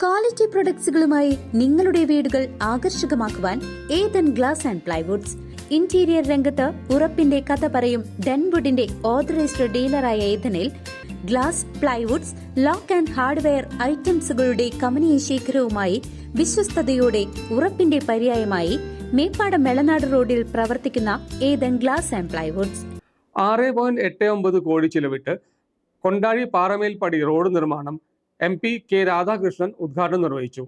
Quality പ്രൊഡക്ട്സുകളുമായി നിങ്ങളുടെ വീടുകൾ ആകർഷകമാക്കുവാൻ Ethan glass and plywoods. Interior രംഗത്ത് ഉറപ്പിന്റെ കഥ പറയും ഡെൻവുഡിന്റെ ഓതറൈസ്ഡ് ഡീലറായ ഏതനിൽ glass plywoods lock and hardware ഐറ്റംസുകളുടെ കമനീയ ശേഖരവുമായി വിശ്വസ്തയോടെ ഉറപ്പിന്റെ പര്യായമായി മേപ്പാടം മെളനാട് റോഡിൽ പ്രവർത്തിക്കുന്ന ഏതൻ ഗ്ലാസ് ആൻഡ് പ്ലൈവുഡ്സ്. ആറ് പോയിന്റ് എട്ട് ഒമ്പത് കോടി ചിലവിട്ട് കൊണ്ടാഴി പാറമേൽപ്പടി റോഡ് നിർമ്മാണം എം പി കെ രാധാകൃഷ്ണൻ ഉദ്ഘാടനം നിർവഹിച്ചു.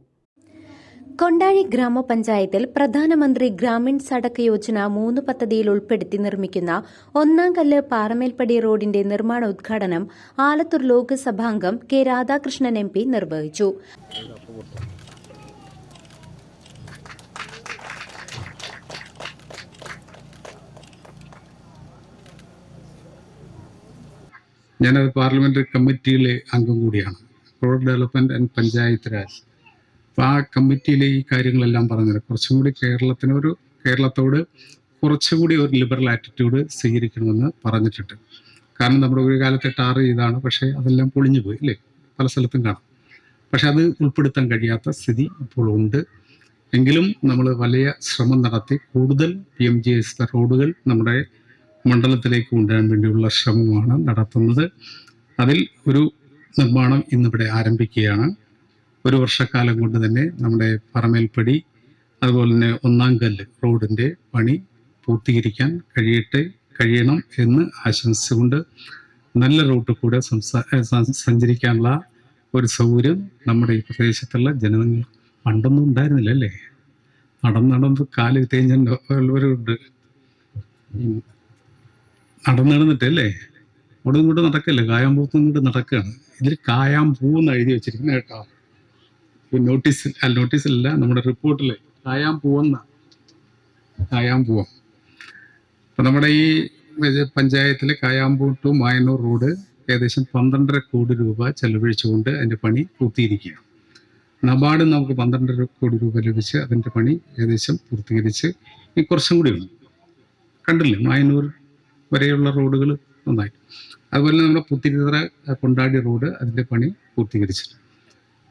കൊണ്ടാഴി ഗ്രാമപഞ്ചായത്തിൽ പ്രധാനമന്ത്രി ഗ്രാമീൺ സടക്ക് യോജന മൂന്ന് പദ്ധതിയിൽ ഉൾപ്പെടുത്തി നിർമ്മിക്കുന്ന ഒന്നാം കല്ല് പാറമേൽപ്പടി റോഡിന്റെ നിർമ്മാണ ഉദ്ഘാടനം ആലത്തൂർ ലോക്സഭാംഗം കെ രാധാകൃഷ്ണൻ എം പി നിർവഹിച്ചു. ഞാനത് പാർലമെന്ററി കമ്മിറ്റിയിലെ അംഗം കൂടിയാണ്. Road development and panchayat raj അപ്പോൾ ആ കമ്മിറ്റിയിലെ ഈ കാര്യങ്ങളെല്ലാം പറഞ്ഞത് കുറച്ചും കൂടി കേരളത്തിന് ഒരു കേരളത്തോട് കുറച്ചുകൂടി ഒരു ലിബറൽ ആറ്റിറ്റ്യൂഡ് സ്വീകരിക്കണമെന്ന് പറഞ്ഞിട്ടുണ്ട്. കാരണം നമ്മുടെ ഒരു കാലത്തെ ടാർ ചെയ്താണ് പക്ഷേ അതെല്ലാം പൊളിഞ്ഞു പോയി അല്ലേ? പല സ്ഥലത്തും കാണാം. പക്ഷെ അത് ഉൾപ്പെടുത്താൻ കഴിയാത്ത സ്ഥിതി ഇപ്പോൾ ഉണ്ട്. എങ്കിലും നമ്മൾ വലിയ ശ്രമം നടത്തി കൂടുതൽ പി എം ജി എസ് റോഡുകൾ നമ്മുടെ മണ്ഡലത്തിലേക്ക് കൊണ്ടുവരാൻ വേണ്ടിയുള്ള ശ്രമമാണ് നടത്തുന്നത്. അതിൽ ഒരു നിർമ്മാണം ഇന്നിവിടെ ആരംഭിക്കുകയാണ്. ഒരു വർഷക്കാലം കൊണ്ട് തന്നെ നമ്മുടെ പറമേൽപ്പടി അതുപോലെ തന്നെ ഒന്നാം കല്ല് റോഡിന്റെ പണി പൂർത്തീകരിക്കാൻ കഴിയട്ടെ കഴിയണം എന്ന് ആശംസിച്ചുകൊണ്ട് നല്ല റൂട്ടിൽ കൂടെ സഞ്ചരിക്കാനുള്ള ഒരു സൗകര്യം നമ്മുടെ ഈ പ്രദേശത്തുള്ള ജനങ്ങൾ പണ്ടൊന്നും ഉണ്ടായിരുന്നില്ല അല്ലേ? നടന്ന് നടന്ന് കാൽ തേഞ്ഞവരുണ്ട് ഉള്ളവരുണ്ട് നടന്നിട്ട് അല്ലേ അവിടെ ഇങ്ങോട്ട് നടക്കല്ലേ? കായാമ്പൂത്ത് ഇങ്ങോട്ട് നടക്കുകയാണ്. ഇതിൽ കായാമ്പൂ എന്ന് എഴുതി വെച്ചിരിക്കുന്നത് കേട്ടോ. ഈ നോട്ടീസിൽ അല്ല നോട്ടീസിലല്ല നമ്മുടെ റിപ്പോർട്ടിൽ കായാമ്പൂവെന്ന കായാമ്പൂവം അപ്പം നമ്മുടെ ഈ പഞ്ചായത്തിലെ കായാമ്പൂ ടു മായന്നൂർ റോഡ് ഏകദേശം പന്ത്രണ്ടര കോടി രൂപ ചെലവഴിച്ചുകൊണ്ട് അതിന്റെ പണി പൂർത്തീകരിക്കുകയാണ്. നബാർഡ് നമുക്ക് പന്ത്രണ്ടര കോടി രൂപ ലഭിച്ച് അതിന്റെ പണി ഏകദേശം പൂർത്തീകരിച്ച് ഈ കുറച്ചും കൂടി ഉണ്ട്. കണ്ടില്ലേ? മായന്നൂർ വരെയുള്ള റോഡുകൾ നന്നായി. അതുപോലെ നമ്മുടെ പുത്തിരിതറ കൊണ്ടാടി റോഡ് അതിന്റെ പണി പൂർത്തീകരിച്ചിട്ടുണ്ട്.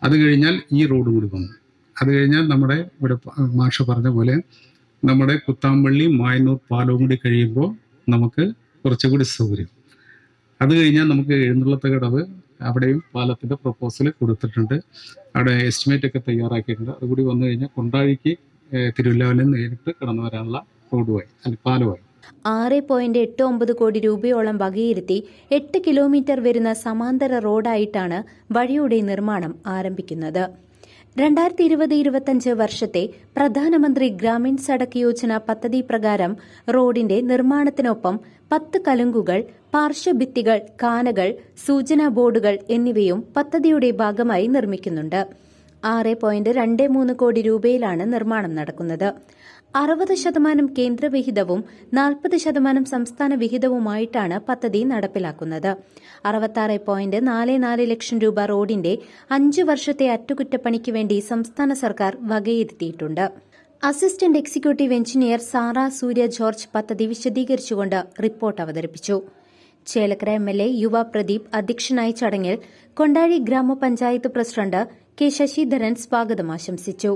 അത് കഴിഞ്ഞാൽ ഈ റോഡും കൂടി വന്നു. അത് കഴിഞ്ഞാൽ നമ്മുടെ ഇവിടെ മാഷ പറഞ്ഞ പോലെ നമ്മുടെ കുത്താമ്പള്ളി മായന്നൂർ പാലവും കൂടി കഴിയുമ്പോൾ നമുക്ക് കുറച്ചുകൂടി സൗകര്യം. അത് കഴിഞ്ഞാൽ നമുക്ക് എഴുന്നള്ളത്തെ കടവ് അവിടെയും പാലത്തിന്റെ പ്രപ്പോസൽ കൊടുത്തിട്ടുണ്ട്. അവിടെ എസ്റ്റിമേറ്റ് ഒക്കെ തയ്യാറാക്കിയിട്ടുണ്ട്. അതുകൂടി വന്നു കഴിഞ്ഞാൽ കൊണ്ടാഴിക്ക് തിരുവല്ലാവിലെ നേരിട്ട് കടന്നു വരാനുള്ള റോഡുമായി അല്ലെങ്കിൽ പാലമായി. ആറ് പോയിന്റ് എട്ട് ഒമ്പത് കോടി രൂപയോളം വകയിരുത്തി എട്ട് കിലോമീറ്റർ വരുന്ന സമാന്തര റോഡായിട്ടാണ് വഴിയുടെ നിർമ്മാണം ആരംഭിക്കുന്നത്. രണ്ടായിരത്തി ഇരുപത് ഇരുപത്തഞ്ച് വർഷത്തെ പ്രധാനമന്ത്രി ഗ്രാമീൺ സടക്ക് യോജന പദ്ധതി പ്രകാരം റോഡിന്റെ നിർമ്മാണത്തിനൊപ്പം പത്ത് കലുങ്കുകൾ പാർശ്വഭിത്തികൾ കാനകൾ സൂചനാ ബോർഡുകൾ എന്നിവയും പദ്ധതിയുടെ ഭാഗമായി നിർമ്മിക്കുന്നുണ്ട്. ആറ് പോയിന്റ് രണ്ട് മൂന്ന് കോടി രൂപയിലാണ് നിർമ്മാണം നടക്കുന്നത്. അറുപത് ശതമാനം കേന്ദ്രവിഹിതവും നാൽപ്പത് ശതമാനം സംസ്ഥാന വിഹിതവുമായിട്ടാണ് പദ്ധതി നടപ്പിലാക്കുന്നത്. അറുപത്താറ് പോയിന്റ് നാല് നാല് ലക്ഷം രൂപ റോഡിന്റെ അഞ്ച് വർഷത്തെ അറ്റകുറ്റപ്പണിക്ക് വേണ്ടി സംസ്ഥാന സർക്കാർ വകയിരുത്തിയിട്ടുണ്ട്. Assistant executive engineer Sara Surya George പദ്ധതി വിശദീകരിച്ചുകൊണ്ട് റിപ്പോർട്ട് അവതരിപ്പിച്ചു. ചേലക്കര എം എൽ എ യുവ പ്രദീപ് അധ്യക്ഷനായ ചടങ്ങിൽ കൊണ്ടാഴി ഗ്രാമപഞ്ചായത്ത് പ്രസിഡന്റ് കെ ശശിധരൻ സ്വാഗതം ആശംസിച്ചു.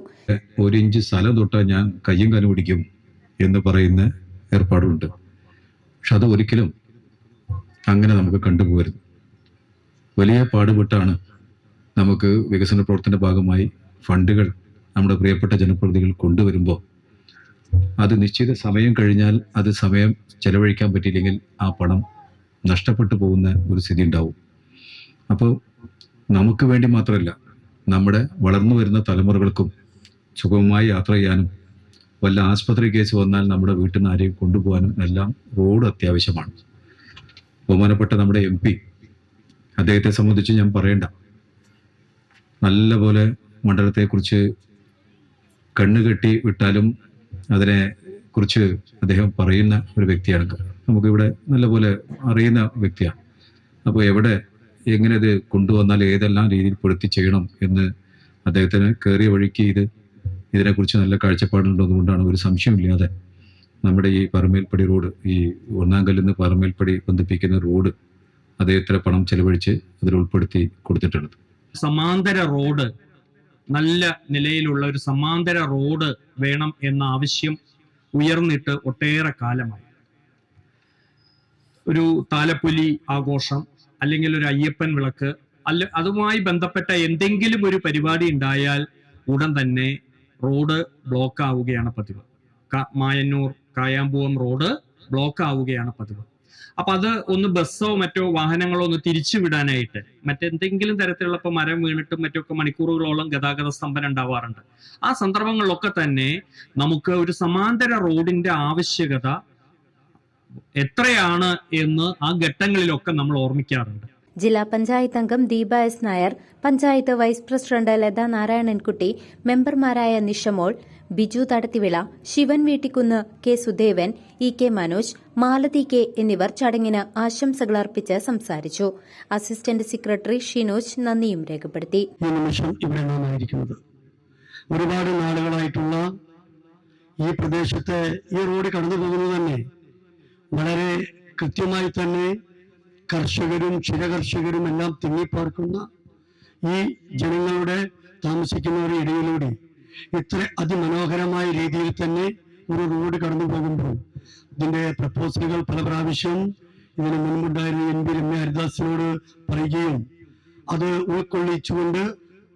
ഒരു ഇഞ്ച് സ്ഥലം തൊട്ടാൽ ഞാൻ കയ്യും കാലും പിടിക്കും എന്ന് പറയുന്ന ഏർപ്പാടുണ്ട്. പക്ഷെ അത് ഒരിക്കലും അങ്ങനെ നമുക്ക് കണ്ടുപോകരുത്. വലിയ പാടുപെട്ടാണ് നമുക്ക് വികസന പ്രവർത്തന ഭാഗമായി ഫണ്ടുകൾ നമ്മുടെ പ്രിയപ്പെട്ട ജനപ്രതിനിധികൾ കൊണ്ടുവരുമ്പോൾ അത് നിശ്ചിത സമയം കഴിഞ്ഞാൽ അത് സമയം ചെലവഴിക്കാൻ പറ്റിയില്ലെങ്കിൽ ആ പണം നഷ്ടപ്പെട്ടു പോകുന്ന ഒരു സ്ഥിതി ഉണ്ടാവും. അപ്പോൾ നമുക്ക് വേണ്ടി മാത്രമല്ല നമ്മുടെ വളർന്നു വരുന്ന തലമുറകൾക്കും സുഗമമായി യാത്ര ചെയ്യാനും വല്ല ആസ്പത്രി കേസ് വന്നാൽ നമ്മുടെ വീട്ടിൽ നിന്ന് ആരെയും കൊണ്ടുപോകാനും എല്ലാം റോഡ് അത്യാവശ്യമാണ്. ബഹുമാനപ്പെട്ട നമ്മുടെ എം പി അദ്ദേഹത്തെ സംബന്ധിച്ച് ഞാൻ പറയണ്ട. നല്ലപോലെ മണ്ഡലത്തെക്കുറിച്ച് കണ്ണുകെട്ടി വിട്ടാലും അതിനെ കുറിച്ച് അദ്ദേഹം പറയുന്ന ഒരു വ്യക്തിയാണ്. നമുക്കിവിടെ നല്ലപോലെ അറിയുന്ന വ്യക്തിയാണ്. അപ്പോൾ എവിടെ എങ്ങനെ ഇത് കൊണ്ടുവന്നാൽ ഏതെല്ലാം രീതിയിൽ പെടുത്തി ചെയ്യണം എന്ന് അദ്ദേഹത്തിന് കയറിയ വഴിക്ക് ഇത് ഇതിനെക്കുറിച്ച് നല്ല കാഴ്ചപ്പാടുണ്ടെന്നുകൊണ്ടാണ് ഒരു സംശയമില്ലാതെ നമ്മുടെ ഈ പറമേൽപ്പടി റോഡ് ഈ ഒന്നാം കല്ലിൽ നിന്ന് പറമേൽപ്പടി ബന്ധിപ്പിക്കുന്ന റോഡ് അദ്ദേഹത്തിന് പണം ചെലവഴിച്ച് അതിൽ ഉൾപ്പെടുത്തി കൊടുത്തിട്ടുള്ളത്. സമാന്തര റോഡ് നല്ല നിലയിലുള്ള ഒരു സമാന്തര റോഡ് വേണം എന്ന ആവശ്യം ഉയർന്നിട്ട് ഒട്ടേറെ കാലമായി. ഒരു താലപ്പൊലി ആഘോഷം അല്ലെങ്കിൽ ഒരു അയ്യപ്പൻ വിളക്ക് അല്ല അതുമായി ബന്ധപ്പെട്ട എന്തെങ്കിലും ഒരു പരിപാടി ഉണ്ടായാൽ ഉടൻ തന്നെ റോഡ് ബ്ലോക്ക് ആവുകയാണ് പതിവ്. മായന്നൂർ കായാമ്പൂവം റോഡ് ബ്ലോക്ക് ആവുകയാണ് പതിവ്. അപ്പൊ അത് ഒന്ന് ബസ്സോ മറ്റോ വാഹനങ്ങളോ ഒന്ന് തിരിച്ചു വിടാനായിട്ട് മറ്റെന്തെങ്കിലും തരത്തിലുള്ള ഇപ്പൊ മരം വീണിട്ടും മറ്റൊക്കെ മണിക്കൂറുകളോളം ഗതാഗത സ്തംഭനം ഉണ്ടാവാറുണ്ട്. ആ സന്ദർഭങ്ങളിലൊക്കെ തന്നെ നമുക്ക് ഒരു സമാന്തര റോഡിന്റെ ആവശ്യകത എത്രയാണ് എന്ന് ആ ഘട്ടങ്ങളിലൊക്കെ നമ്മൾ ഓർമ്മിക്കാറുണ്ട്. ജില്ലാ പഞ്ചായത്ത് അംഗം Deepa S Nair panchayat vice president Latha Narayanankutty മെമ്പർമാരായ Nishamol Biju Thadathivila Shivan Veettikkunnu K Sudevan E K Manoj Malathi K എന്നിവർ ചടങ്ങിന് ആശംസകൾ അർപ്പിച്ച് സംസാരിച്ചു. അസിസ്റ്റന്റ് സെക്രട്ടറി ഷിനോജ് നന്ദിയും രേഖപ്പെടുത്തി. നിമിഷം ഇവിടെ നാം ഒരുപാട് നാളുകളായിട്ടുള്ള ഈ പ്രദേശത്തെ ഈ റോഡ് കടന്നു പോകുന്നത് തന്നെ വളരെ കൃത്യമായി തന്നെ കർഷകരും ക്ഷീരകർഷകരും എല്ലാം തിങ്ങിപ്പാർക്കുന്ന ഈ ജനങ്ങളുടെ താമസിക്കുന്നവരുടെ ഇടയിലൂടെ ഇത്ര അതിമനോഹരമായ രീതിയിൽ തന്നെ ഒരു റോഡ് കടന്നു പോകുമ്പോൾ ഇതിന്റെ പ്രപ്പോസലുകൾ പല പ്രാവശ്യം ഇതിന് മുൻപുണ്ടായിരുന്ന എം പി രമ്യ ഹരിദാസിനോട് പറയുകയും അത് ഉൾക്കൊള്ളിച്ചുകൊണ്ട്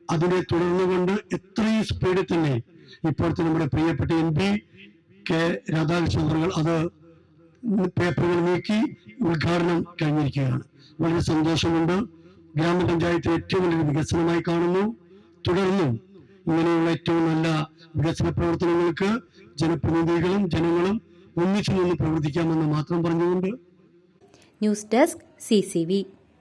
അതിനെ തുടർന്നുകൊണ്ട് എത്രയും സ്പീഡിൽ തന്നെ ഇപ്പോഴത്തെ നമ്മുടെ പ്രിയപ്പെട്ട എം പി കെ രാധാകൃഷ്ണൻ അത് പേപ്പറുകൾ നീക്കി ഉദ്ഘാടനം കഴിഞ്ഞിരിക്കുകയാണ്. വളരെ സന്തോഷമുണ്ട്. ഗ്രാമപഞ്ചായത്ത് ഏറ്റവും വലിയൊരു വികസനമായി കാണുന്നു. തുടർന്നും ഇങ്ങനെയുള്ള ഏറ്റവും നല്ല വികസന പ്രവർത്തനങ്ങൾക്ക് ജനപ്രതിനിധികളും ജനങ്ങളും ഒന്നിച്ചു നിന്ന് പ്രവർത്തിക്കാമെന്ന് മാത്രം പറഞ്ഞുകൊണ്ട് ന്യൂസ് ഡെസ്ക് സി